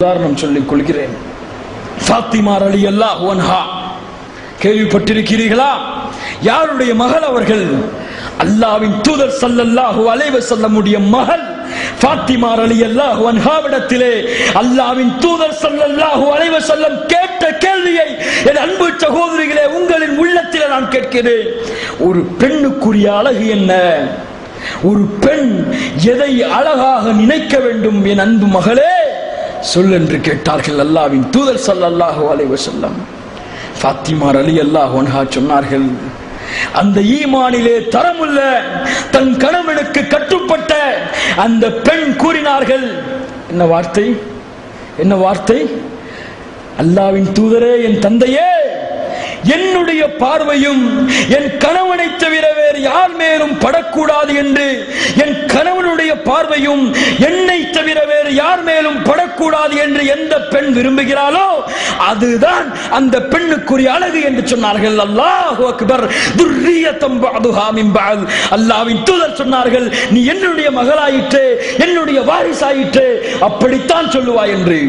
உதாரணம் சொல்லிக் கொள்கிறேன். ஃபாத்திமா அலி அல்லாஹ் ஒன்ஹா கேள்விப்பட்டிருக்கிறீர்களா? யாருடைய மகள் அவர்கள்? அல்லாவின் தூதர் ஸல்லல்லாஹு அலைஹி வஸல்லமுடைய மகள் ஃபாத்திமா அலி அல்லாஹ் ஒன்ஹாவிடத்திலே அல்லாவின் தூதர் சல்லல்லாஹு அலைவ வஸல்லம் கேட்ட கேள்வியை என் அன்பு சகோதரிகளே உங்களின் உள்ளத்திலே நான் கேட்கிறேன். ஒரு பெண்ணுக்குரிய அழகு என்ன? ஒரு பெண் எதை அழகாக நினைக்க வேண்டும் என் அன்பு மகளே? சொல் என்று கேட்டார்கள் அல்லாவின் தூதர் சல்லாஹு அலைஹி செல்லம் ஃபாத்திமா அலி அல்லாஹ் ஒன்ஹா சொன்னார்கள் அந்த ஈமானிலே தரமுள்ள தன் கணவனுக்கு கட்டுப்பட்ட அந்த பெண் கூறினார்கள். என்ன வார்த்தை? என்ன வார்த்தை? அல்லாவின் தூதரே என் தந்தையே என்னுடைய பார்வையும் என் கணவனை தவிர யார் மேலும் படக்கூடாது என்று என் கணவனுடைய பார்வையும் என்னை தவிர வேறு யார் மேலும் படக்கூடாது என்று எந்த பெண் விரும்புகிறாளோ அதுதான் அந்த பெண்ணுக்குரிய அழகு என்று சொன்னார்கள். அல்லாஹு அக்பர். துர்ரியத்தம் பஅதுஹா மின் தூதர் சொன்னார்கள் நீ என்னுடைய மகளாயிற்று என்னுடைய வாரிசாயிற்று. அப்படித்தான் சொல்லுவாய் என்று.